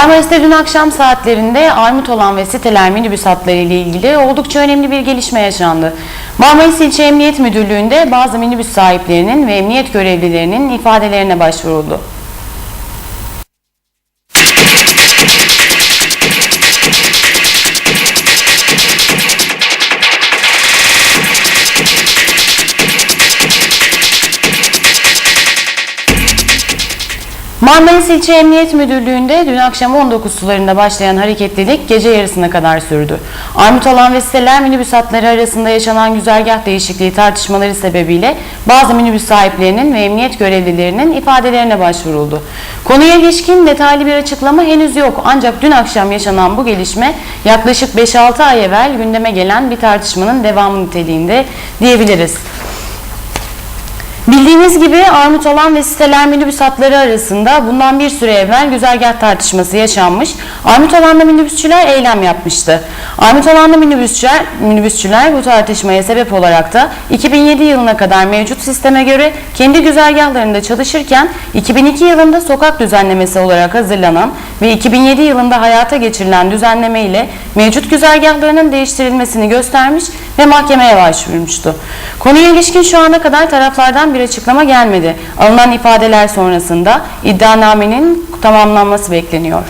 Marmaris'te dün akşam saatlerinde Armutolan ve siteler minibüs hatları ile ilgili oldukça önemli bir gelişme yaşandı. Marmaris İlçe Emniyet Müdürlüğü'nde bazı minibüs sahiplerinin ve emniyet görevlilerinin ifadelerine başvuruldu. Marmaris İlçe Emniyet Müdürlüğü'nde dün akşam 19 sularında başlayan hareketlilik gece yarısına kadar sürdü. Armutolan ve siteler minibüs hatları arasında yaşanan güzergah değişikliği tartışmaları sebebiyle bazı minibüs sahiplerinin ve emniyet görevlilerinin ifadelerine başvuruldu. Konuya ilişkin detaylı bir açıklama henüz yok ancak dün akşam yaşanan bu gelişme yaklaşık 5-6 ay evvel gündeme gelen bir tartışmanın devamı niteliğinde diyebiliriz. Bildiğiniz gibi Armutolan ve siteler minibüs hatları arasında bundan bir süre evvel güzergah tartışması yaşanmış. Armutolan'da minibüsçüler eylem yapmıştı. Armutolan'da minibüsçüler, minibüsçüler bu tartışmaya sebep olarak da 2007 yılına kadar mevcut sisteme göre kendi güzergahlarında çalışırken 2002 yılında sokak düzenlemesi olarak hazırlanan ve 2007 yılında hayata geçirilen düzenleme ile mevcut güzergahlarının değiştirilmesini göstermiş ve mahkemeye başvurmuştu. Konuya ilişkin şu ana kadar taraflardan bir açıklama gelmedi. Alınan ifadeler sonrasında iddianamenin tamamlanması bekleniyor.